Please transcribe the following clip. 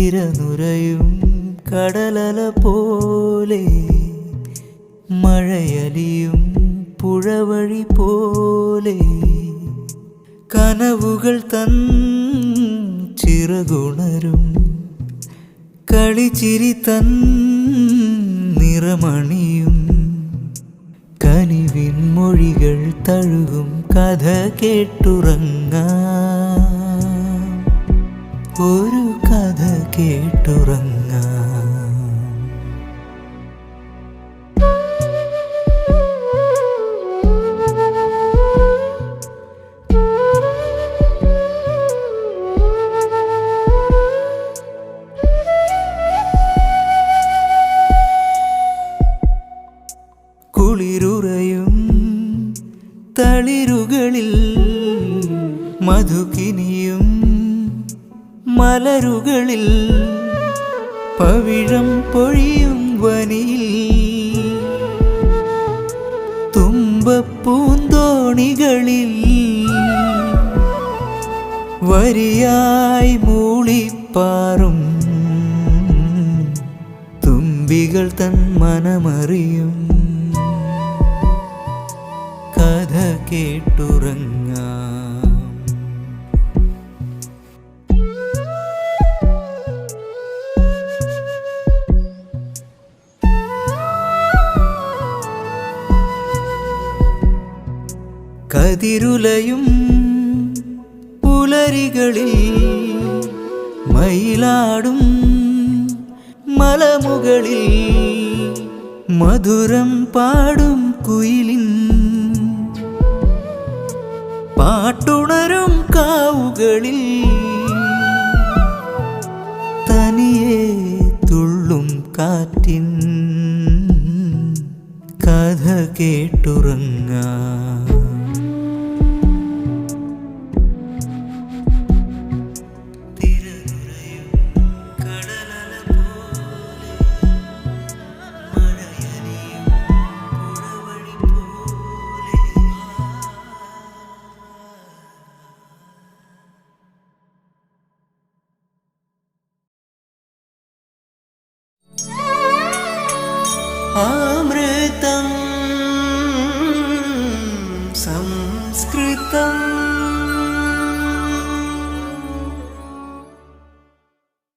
തിരനുരയും കടലല പോലെ മഴയലിയും പുഴവഴി പോലെ കനവുകൾ തൻ ചിറകുണരും കളിച്ചിരി തൻ നിറമണിയും കനിവിൻ മൊഴികൾ തഴുകും കഥ കേട്ടുറങ്ങ. ഒരു കേട്ടുറങ്ങാം കുളിരുറയും തളിരുകളിൽ മധുകിനിയും മലരുകളിൽ പവിഴം പൊഴിയും വനിയിൽ തുമ്പപ്പൂന്തോണികളിൽ വരിയായി മൂളിപ്പാറും തുമ്പികൾ തൻ മനമറിയും കഥ കേട്ടുറങ്ങാം കതിരുലയും പുലരികളിൽ മയിലാടും മലമുകളിൽ മധുരം പാടും കുയിലിൻ പാട്ടുണരും കാവുകളിൽ തനിയെ തുള്ളും കാറ്റിൻ കഥ കേട്ടുറങ്ങാം. अमृत संस्कृतम्